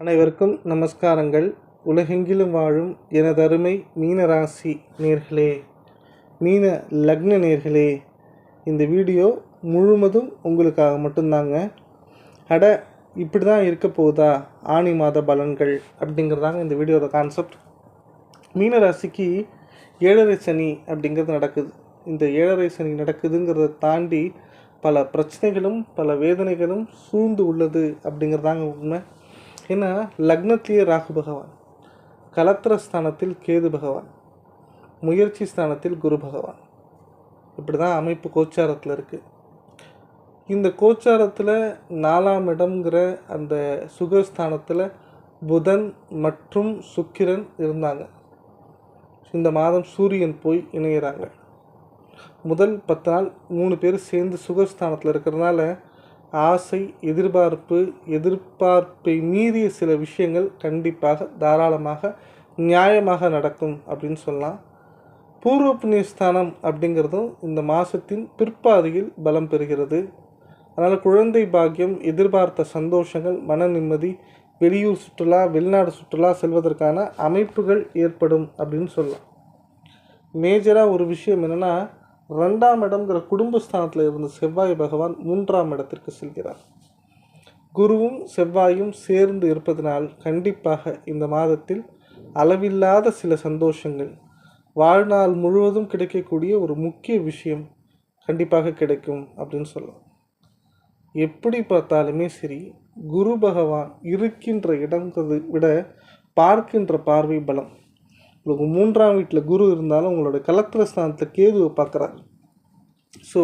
அனைவருக்கும் நமஸ்காரங்கள். உலகெங்கிலும் வாழும் எனதருமை மீன ராசி நேர்களே. மீன லக்ன நேர்களே இந்த வீடியோ முழுவதும் உங்களுக்காக மட்டும்தாங்க. அட இப்படி தான் இருக்க போகுதா? ஆணி மாத பலன்கள் அப்படிங்கிறதாங்க இந்த வீடியோட கான்செப்ட் மீன ராசிக்கு ஏழரை சனி அப்படிங்கிறது நடக்குது. இந்த ஏழரை சனி நடக்குதுங்கிறத தாண்டி பல பிரச்சனைகளும் பல வேதனைகளும் சூழ்ந்து உள்ளது அப்படிங்கிறதாங்க உண்மை. ஏன்னா லக்னத்திலேயே ராகு பகவான் கலத்திர ஸ்தானத்தில் கேது பகவான் முயற்சி ஸ்தானத்தில் குரு பகவான். இப்படி தான் அமைப்பு கோச்சாரத்தில் இருக்குது இந்த கோச்சாரத்தில் நாலாம் இடம்ங்கிற அந்த சுகஸ்தானத்தில் புதன் மற்றும் சுக்கிரன் இருந்தாங்க. இந்த மாதம் சூரியன் போய் இணையிறாங்க. முதல் பத்து நாள் மூணு பேர் சேர்ந்து சுகஸ்தானத்தில் இருக்கிறதுனால ஆசை எதிர்பார்ப்பு எதிர்பார்ப்பை மீறிய சில விஷயங்கள் கண்டிப்பாக தாராளமாக நியாயமாக நடக்கும் அப்படின்னு சொல்லலாம். பூர்வ புண்ணியஸ்தானம் அப்படிங்கிறதும் இந்த மாதத்தின் பிற்பாதியில் பலம் பெறுகிறது. அதனால் குழந்தை பாக்கியம் எதிர்பார்த்த சந்தோஷங்கள் மன நிம்மதி வெளியூர் சுற்றுலா வெளிநாடு சுற்றுலா செல்வதற்கான அமைப்புகள் ஏற்படும் அப்படின்னு சொல்லலாம். மேஜராக ஒரு விஷயம் என்னென்னா ரெண்டாம் இடம்ங்கிற குடும்பஸ்தானத்தில் இருந்த செவ்வாய் பகவான் மூன்றாம் இடத்திற்கு செல்கிறார். குருவும் செவ்வாயும் சேர்ந்து இருப்பதனால் கண்டிப்பாக இந்த மாதத்தில் அளவில்லாத சில சந்தோஷங்கள் வாழ்நாள் முழுவதும் கிடைக்கக்கூடிய ஒரு முக்கிய விஷயம் கண்டிப்பாக கிடைக்கும் அப்படின்னு சொல்லலாம். எப்படி பார்த்தாலுமே சரி குரு பகவான் இருக்கின்ற இடங்கிறத விட பார்க்கின்ற பார்வை பலம். உங்களுக்கு மூன்றாம் வீட்டில் குரு இருந்தாலும் உங்களோட கலத்திர ஸ்தானத்தில் கேதுவை பார்க்குறார். ஸோ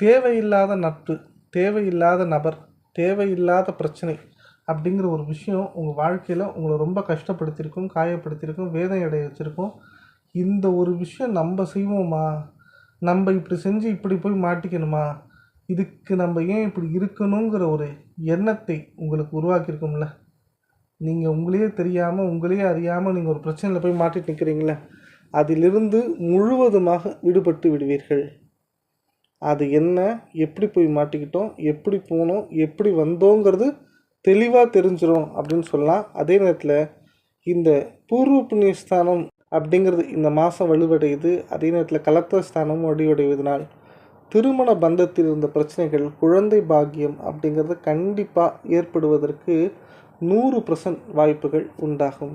தேவையில்லாத நட்பு தேவையில்லாத நபர் தேவையில்லாத பிரச்சனை அப்படிங்கிற ஒரு விஷயம் உங்கள் வாழ்க்கையில் உங்களை ரொம்ப கஷ்டப்படுத்தியிருக்கும் காயப்படுத்தியிருக்கும் வேதனை அடைய வச்சுருக்கும். இந்த ஒரு விஷயம் நம்ம செய்வோமா? நம்ம இப்படி செஞ்சு இப்படி போய் மாட்டிக்கணுமா? இதுக்கு நம்ம ஏன் இப்படி இருக்கணுங்கிற ஒரு எண்ணத்தை உங்களுக்கு உருவாக்கியிருக்கோம்ல. நீங்கள் உங்களையே தெரியாமல் உங்களையே அறியாமல் நீங்கள் ஒரு பிரச்சனையில் போய் மாட்டிட்டு நிற்கிறீங்களே அதிலிருந்து முழுவதுமாக விடுபட்டு விடுவீர்கள். அது என்ன எப்படி போய் மாட்டிக்கிட்டோம் எப்படி போனோம் எப்படி வந்தோங்கிறது தெளிவாக தெரிஞ்சிடும் அப்படின்னு சொல்லலாம். அதே நேரத்தில் இந்த பூர்வ புண்ணியஸ்தானம் அப்படிங்கிறது இந்த மாதம் வலுவடையுது. அதே நேரத்தில் கலத்த ஸ்தானமும் வலுவடைவதனால் திருமண பந்தத்தில் இருந்த பிரச்சனைகள் குழந்தை பாக்கியம் அப்படிங்கிறது கண்டிப்பாக ஏற்படுவதற்கு நூறு பர்சன்ட் வாய்ப்புகள் உண்டாகும்.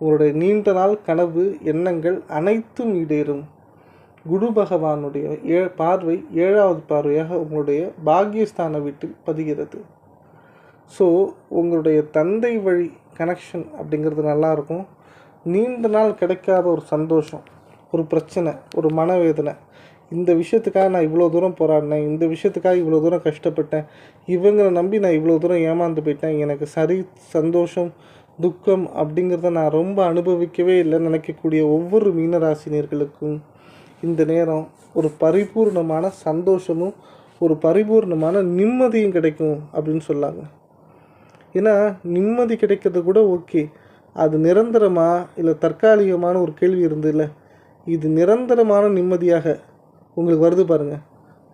உங்களுடைய நீண்ட நாள் கனவு எண்ணங்கள் அனைத்தும் ஈடேறும். குரு பகவானுடைய ஏ பார்வை ஏழாவது பார்வையாக உங்களுடைய பாக்யஸ்தான வீட்டில் பதிகிறது. ஸோ உங்களுடைய தந்தை வழி கனெக்ஷன் அப்படிங்கிறது நல்லாயிருக்கும். நீண்ட நாள் கிடைக்காத ஒரு சந்தோஷம் ஒரு பிரச்சனை ஒரு மனவேதனை இந்த விஷயத்துக்காக நான் இவ்வளோ தூரம் போராடினேன் இந்த விஷயத்துக்காக இவ்வளோ தூரம் கஷ்டப்பட்டேன் இவங்களை நம்பி நான் இவ்வளோ தூரம் ஏமாந்து போயிட்டேன். எனக்கு சரி சந்தோஷம் துக்கம் அப்படிங்கிறத நான் ரொம்ப அனுபவிக்கவே இல்லை நினைக்கக்கூடிய ஒவ்வொரு மீனராசினியர்களுக்கும் இந்த நேரம் ஒரு பரிபூர்ணமான சந்தோஷமும் ஒரு பரிபூர்ணமான நிம்மதியும் கிடைக்கும் அப்படின்னு சொல்லாங்க. ஏன்னா நிம்மதி கிடைக்கிறது கூட ஓகே. அது நிரந்தரமா இல்லை தற்காலிகமான ஒரு கேள்வி இருந்ததில்ல. இது நிரந்தரமான நிம்மதியாக உங்களுக்கு வருது பாருங்கள்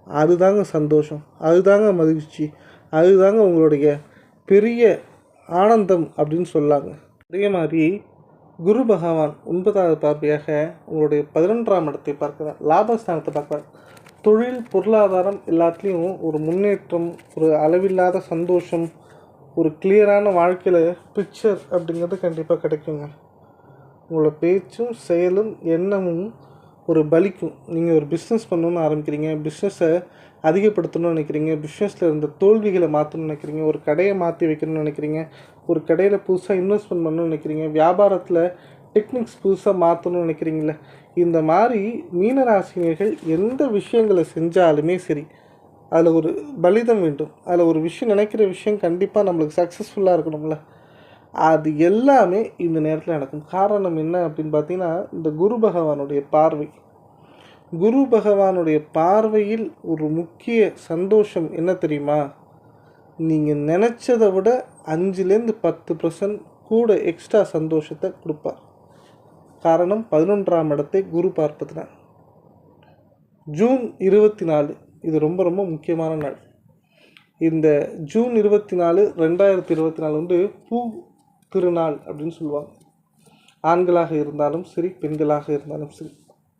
அதுதாங்க சந்தோஷம். அதுதாங்க மகிழ்ச்சி. அதுதாங்க உங்களுடைய பெரிய ஆனந்தம் அப்படின்னு சொல்லாங்க. அதே மாதிரி குரு பகவான் ஒன்பதாவது பார்வையாக உங்களுடைய பதினொன்றாம் இடத்தை பார்க்கிறார். லாபஸ்தானத்தை பார்க்குறார். தொழில் பொருளாதாரம் எல்லாத்துலேயும் ஒரு முன்னேற்றம் ஒரு அளவில்லாத சந்தோஷம் ஒரு கிளியரான வாழ்க்கையில் பிக்சர் அப்படிங்கிறது கண்டிப்பாக கிடைக்குங்க. உங்களோட பேச்சும் செயலும் எண்ணமும் ஒரு பலிக்கும் நீங்கள் ஒரு பிஸ்னஸ் பண்ணணுன்னு ஆரம்பிக்கிறீங்க பிஸ்னஸை அதிகப்படுத்தணும்னு நினைக்கிறீங்க பிஸ்னஸில் இருந்த தோல்விகளை மாற்றணும்னு நினைக்கிறீங்க ஒரு கடையை மாற்றி வைக்கணும்னு நினைக்கிறீங்க ஒரு கடையில் புதுசாக இன்வெஸ்ட்மெண்ட் பண்ணணும்னு நினைக்கிறீங்க வியாபாரத்தில் டெக்னிக்ஸ் புதுசாக மாற்றணும்னு நினைக்கிறீங்களே இந்த மாதிரி மீனராசினியர்கள் எந்த விஷயங்களை செஞ்சாலுமே சரி அதில் ஒரு பலிதம் வேண்டும் அதில் ஒரு விஷயம் நினைக்கிற விஷயம் கண்டிப்பாக நம்மளுக்கு சக்ஸஸ்ஃபுல்லாக இருக்கணும்ல. அது எல்லாமே இந்த நேரத்தில் நடக்கும். காரணம் என்ன அப்படின்னு பார்த்தீங்கன்னா இந்த குரு பகவானுடைய பார்வை. குரு பகவானுடைய பார்வையில் ஒரு முக்கிய சந்தோஷம் என்ன தெரியுமா? நீங்கள் நினச்சதை விட அஞ்சுலேருந்து பத்து பர்சன்ட் கூட எக்ஸ்ட்ரா சந்தோஷத்தை கொடுப்பார். காரணம் பதினொன்றாம் இடத்தை குரு பார்ப்பதுனால் ஜூன் இருபத்தி நாலு இது ரொம்ப ரொம்ப முக்கியமான நாள். இந்த ஜூன் இருபத்தி நாலு ரெண்டாயிரத்தி இருபத்தி நாலு வந்து பூ திருநாள் அப்படின்னு சொல்லுவாங்க. ஆண்களாக இருந்தாலும் சரி பெண்களாக இருந்தாலும் சரி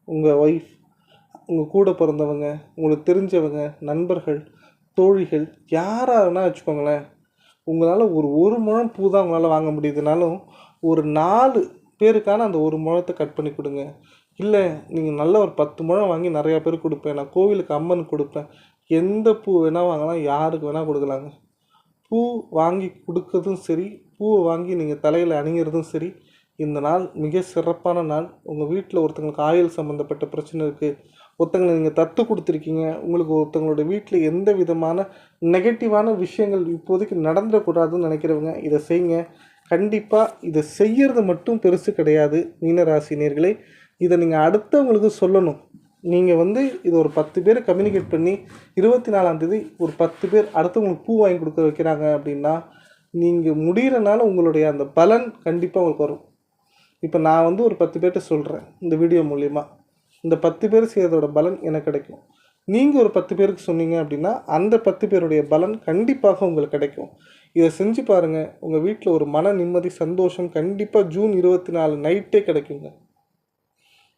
உங்கள் ஒய்ஃப் உங்கள் கூட பிறந்தவங்க உங்களுக்கு தெரிஞ்சவங்க நண்பர்கள் தோழிகள் யாராக வச்சுக்கோங்களேன் உங்களால் ஒரு ஒரு முழம் பூ தான் உங்களால் வாங்க முடியுதுனாலும் ஒரு நாலு பேருக்கான அந்த ஒரு முழத்தை கட் பண்ணி கொடுங்க. இல்லை நீங்கள் நல்ல ஒரு பத்து முழம் வாங்கி நிறையா பேர் கொடுப்பேன். நான் கோவிலுக்கு அம்மன் கொடுப்பேன். எந்த பூ வேணால் வாங்கலாம் யாருக்கு வேணால் கொடுக்கலாங்க. பூ வாங்கி கொடுக்கறதும் சரி பூவை வாங்கி நீங்கள் தலையில் அணிகிறதும் சரி இந்த நாள் மிக சிறப்பான நாள். உங்கள் வீட்டில் ஒருத்தங்களுக்கு ஆயுள் சம்மந்தப்பட்ட பிரச்சனை இருக்குது ஒருத்தங்களை நீங்கள் தத்து கொடுத்துருக்கீங்க. உங்களுக்கு ஒருத்தங்களோட வீட்டில் எந்த விதமான நெகட்டிவான விஷயங்கள் இப்போதைக்கு நடந்துடக்கூடாதுன்னு நினைக்கிறவங்க இதை செய்யுங்க கண்டிப்பாக இதை செய்யறது மட்டும் பெருசு கிடையாது மீனராசினியர்களே. இதை நீங்கள் அடுத்தவங்களுக்கு சொல்லணும். நீங்கள் வந்து இது ஒரு பத்து பேர் கம்யூனிகேட் பண்ணி இருபத்தி நாலாந்தேதி ஒரு பத்து பேர் அடுத்தவங்களுக்கு பூ வாங்கி கொடுக்க வைக்கிறாங்க அப்படின்னா நீங்கள் முடிகிறனால உங்களுடைய அந்த பலன் கண்டிப்பாக உங்களுக்கு வரும். இப்போ நான் வந்து ஒரு பத்து பேர்கிட்ட சொல்கிறேன் இந்த வீடியோ மூலிமா இந்த பத்து பேர் செய்கிறதோட பலன் எனக்கு கிடைக்கும். நீங்கள் ஒரு பத்து பேருக்கு சொன்னீங்க அப்படின்னா அந்த பத்து பேருடைய பலன் கண்டிப்பாக உங்களுக்கு கிடைக்கும். இதை செஞ்சு பாருங்கள் உங்கள் வீட்டில் ஒரு மன நிம்மதி சந்தோஷம் கண்டிப்பாக ஜூன் இருபத்தி நாலு நைட்டே கிடைக்குங்க.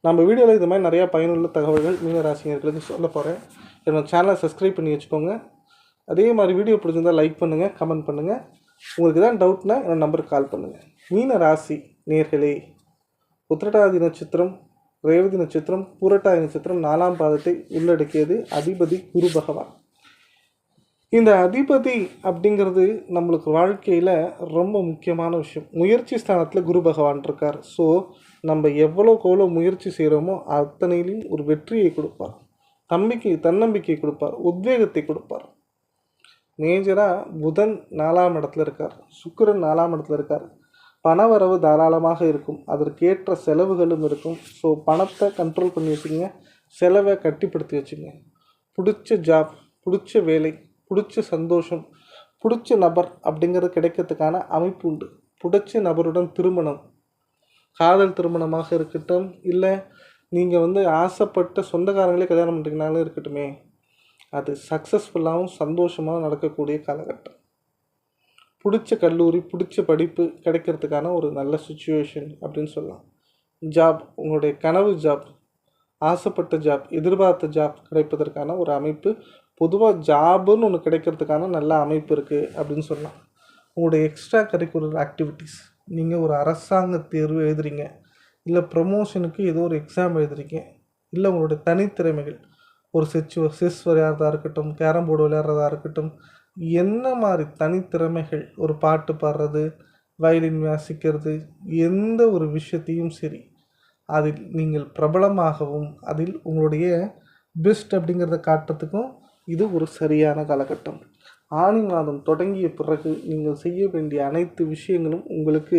நம்ம வீடியோவில் இது மாதிரி நிறையா பயனுள்ள தகவல்கள் மீனராசினியர்களுக்கு சொல்ல போகிறேன் என்னோட சேனலை சப்ஸ்கிரைப் பண்ணி வச்சுக்கோங்க. அதே மாதிரி வீடியோ பிடிச்சிருந்தா லைக் பண்ணுங்கள் கமெண்ட் பண்ணுங்கள் உங்களுக்கு தான் டவுட்னா என்னோடய நம்பருக்கு கால் பண்ணுங்கள் மீன ராசி நேர்களே உத்திரடாதி நட்சத்திரம் ரேவதி நட்சத்திரம் பூரட்டாதி நட்சத்திரம் நாலாம் பாதத்தை உள்ளடக்கியது அதிபதி குரு பகவான். இந்த அதிபதி அப்படிங்கிறது நம்மளுக்கு வாழ்க்கையில் ரொம்ப முக்கியமான விஷயம். முயற்சி ஸ்தானத்தில் குரு பகவான் இருக்கார். ஸோ நம்ம எவ்வளோக்கு எவ்வளோ முயற்சி செய்கிறோமோ அத்தனையிலையும் ஒரு வெற்றியை கொடுப்பார். நம்பிக்கை தன்னம்பிக்கை கொடுப்பார். உத்வேகத்தை கொடுப்பார். மேஜராக புதன் நாலாம் இடத்துல இருக்கார். சுக்கரன் நாலாம் இடத்துல இருக்கார். பணவரவு தாராளமாக இருக்கும். அதற்கேற்ற செலவுகளும் இருக்கும். ஸோ பணத்தை கண்ட்ரோல் பண்ணி வச்சுங்க செலவை கட்டிப்படுத்தி வச்சுங்க பிடிச்ச ஜாப் பிடிச்ச வேலை பிடிச்ச சந்தோஷம் பிடிச்ச நபர் அப்படிங்கிறது கிடைக்கிறதுக்கான அமைப்பு உண்டு. பிடிச்ச நபருடன் திருமணம் காதல் திருமணமாக இருக்கட்டும் இல்லை நீங்கள் வந்து ஆசைப்பட்ட சொந்தக்காரங்களே கல்யாணம் பண்ணுறீங்கனாலும் இருக்கட்டுமே அது சக்ஸஸ்ஃபுல்லாகவும் சந்தோஷமாக நடக்கக்கூடிய காலகட்டம். பிடிச்ச கல்லூரி பிடிச்ச படிப்பு கிடைக்கிறதுக்கான ஒரு நல்ல சுச்சுவேஷன் அப்படின்னு சொல்லலாம். ஜாப் உங்களுடைய கனவு ஜாப் ஆசைப்பட்ட ஜாப் எதிர்பார்த்த ஜாப் கிடைப்பதற்கான ஒரு அமைப்பு. பொதுவாக ஜாபுன்னு ஒன்று கிடைக்கிறதுக்கான நல்ல அமைப்பு இருக்குது அப்படின்னு சொல்லலாம். உங்களுடைய எக்ஸ்ட்ரா கரிக்குலர் ஆக்டிவிட்டீஸ் நீங்கள் ஒரு அரசாங்க தேர்வு எழுதுறீங்க இல்லை ப்ரொமோஷனுக்கு ஏதோ ஒரு எக்ஸாம் எழுதுறீங்க இல்லை உங்களுடைய தனித்திறமைகள் ஒரு செச்சு செஸ் விளையாடுறதா இருக்கட்டும் கேரம் போர்டு விளையாடுறதா இருக்கட்டும் என்ன மாதிரி தனித்திறமைகள் ஒரு பாட்டு பாடுறது வயலின் வாசிக்கிறது எந்த ஒரு விஷயத்தையும் சரி அதில் நீங்கள் பிரபலமாகவும் அதில் உங்களுடைய பெஸ்ட் அப்படிங்கிறத காட்டுறதுக்கும் இது ஒரு சரியான காலகட்டம். ஆணி மாதம் தொடங்கிய பிறகு நீங்கள் செய்ய வேண்டிய அனைத்து விஷயங்களும் உங்களுக்கு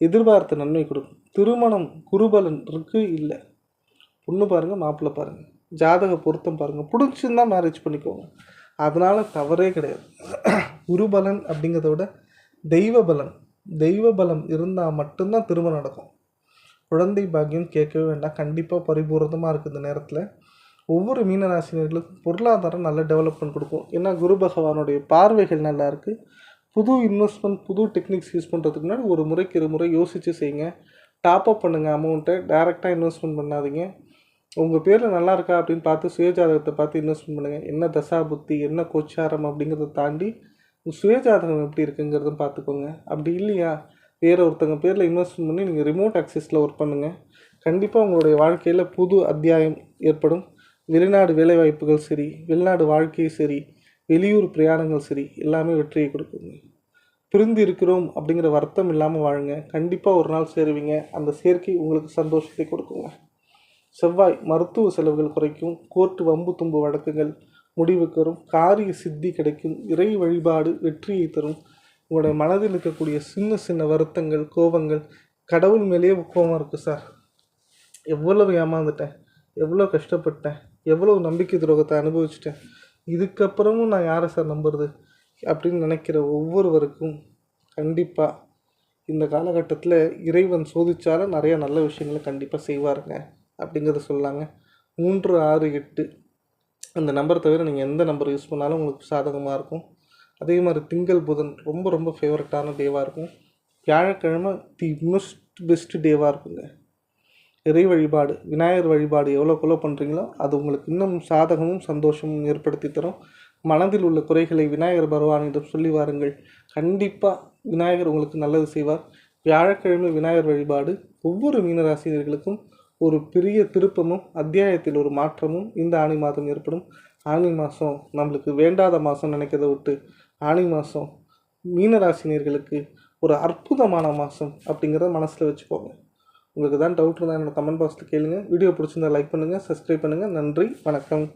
எதிர்பார்த்த நன்மை கொடுக்கும். திருமணம் குருபலன் இருக்குது இல்லை? பொண்ணு பாருங்கள் மாப்பிள்ளை பாருங்கள் ஜாதக பொருத்தம் பாருங்கள் பிடிச்சிருந்தா மேரேஜ் பண்ணிக்கோங்க. அதனால் தவறே கிடையாது. குருபலன் அப்படிங்கிறத விட தெய்வ பலன் தெய்வ பலம் இருந்தால் மட்டும்தான் திருமணம் நடக்கும். குழந்தை பாக்கியம் கேட்கவே வேண்டாம். கண்டிப்பாக பரிபூர்ணமாக இருக்குது இந்த நேரத்தில். ஒவ்வொரு மீனராசினியர்களுக்கும் பொருளாதாரம் நல்ல டெவலப்மெண்ட் கொடுக்கும். ஏன்னா குரு பகவானுடைய பார்வைகள் நல்லா இருக்குது புது இன்வெஸ்ட்மெண்ட் புது டெக்னிக்ஸ் யூஸ் பண்ணுறதுக்கு முன்னாடி ஒரு முறைக்கு இரு முறை யோசித்து செய்யுங்க. டாப்அப் பண்ணுங்கள் அமௌண்ட்டை டேரெக்டாக இன்வெஸ்ட்மெண்ட் பண்ணாதீங்க. உங்கள் பேரில் நல்லா இருக்கா அப்படின்னு பார்த்து சுயஜாதகத்தை பார்த்து இன்வெஸ்ட்மெண்ட் பண்ணுங்கள் என்ன தசா புத்தி என்ன கோச்சாரம் அப்படிங்கிறத தாண்டி உங்கள் சுயஜாதகம் எப்படி இருக்குங்கிறதும் பார்த்துக்கோங்க. அப்படி இல்லையா? வேறு ஒருத்தங்க பேரில் இன்வெஸ்ட்மெண்ட் பண்ணி நீங்கள் ரிமோட் ஆக்சஸில் ஒர்க் பண்ணுங்கள் கண்டிப்பாக உங்களுடைய வாழ்க்கையில் புது அத்தியாயம் ஏற்படும். வெளிநாடு வேலைவாய்ப்புகள் சரி வெளிநாடு வாழ்க்கை சரி வெளியூர் பிரயாணங்கள் சரி எல்லாமே வெற்றியை கொடுக்குங்க. பிரிந்து இருக்கிறோம் அப்படிங்கிற வருத்தம் இல்லாமல் வாழுங்க. கண்டிப்பாக ஒரு நாள் சேருவீங்க. அந்த சேர்க்கை உங்களுக்கு சந்தோஷத்தை கொடுக்குங்க. செவ்வாய் மருத்துவ செலவுகள் குறைக்கும். கோர்ட்டு வம்பு தும்பு வழக்குகள் முடிவுக்கு வரும் காரிய சித்தி கிடைக்கும். இறை வழிபாடு வெற்றியை தரும். உங்களுடைய மனதில் இருக்கக்கூடிய சின்ன சின்ன வருத்தங்கள் கோபங்கள் கடவுள் மேலேயே கோபம் இருக்குது சார் எவ்வளவு ஏமாந்துட்டேன். எவ்வளோ கஷ்டப்பட்டேன். எவ்வளோ நம்பிக்கை துரோகத்தை அனுபவிச்சிட்டேன். இதுக்கப்புறமும் நான் யாரை சார் நம்புறது? அப்படின்னு நினைக்கிற ஒவ்வொருவருக்கும் கண்டிப்பாக இந்த காலகட்டத்தில் இறைவன் சோதித்தாலும் நிறைய நல்ல விஷயங்களை கண்டிப்பாக செய்வாருங்க. அப்படிங்கிறத சொல்லலாங்க மூன்று ஆறு எட்டு. அந்த நம்பர் தவிர நீங்கள் எந்த நம்பர் யூஸ் பண்ணாலும் உங்களுக்கு சாதகமாக இருக்கும். அதே மாதிரி திங்கள் புதன் ரொம்ப ரொம்ப ஃபேவரட்டான டேவாக இருக்கும். வியாழக்கிழமை தி மோஸ்ட் பெஸ்ட் டேவாக இருக்குங்க. இறை வழிபாடு விநாயகர் வழிபாடு எவ்வளோக்குள்ளோ பண்ணுறீங்களோ அது உங்களுக்கு இன்னும் சாதகமும் சந்தோஷமும் ஏற்படுத்தி தரும். மனதில் உள்ள குறைகளை விநாயகர் பகவானிடம் சொல்லி வாருங்கள். கண்டிப்பாக விநாயகர் உங்களுக்கு நல்லது செய்வார். வியாழக்கிழமை விநாயகர் வழிபாடு ஒவ்வொரு மீனராசினியர்களுக்கும் ஒரு பெரிய திருப்பமும் அத்தியாயத்தில் ஒரு மாற்றமும் இந்த ஆணி மாதம் ஏற்படும். ஆணி மாதம் நம்மளுக்கு வேண்டாத மாதம் நினைக்கிறத விட்டு ஆணி மாதம் மீனராசினியர்களுக்கு ஒரு அற்புதமான மாதம் அப்படிங்கிறத மனசில் வச்சுக்கோங்க. உங்களுக்கு தான் டவுட் இருந்தால் என்னோட கமெண்ட் பாக்ஸில் கேளுங்க. வீடியோ பிடிச்சிருந்தா லைக் பண்ணுங்கள் சப்ஸ்கிரைப் பண்ணுங்கள் நன்றி வணக்கம்.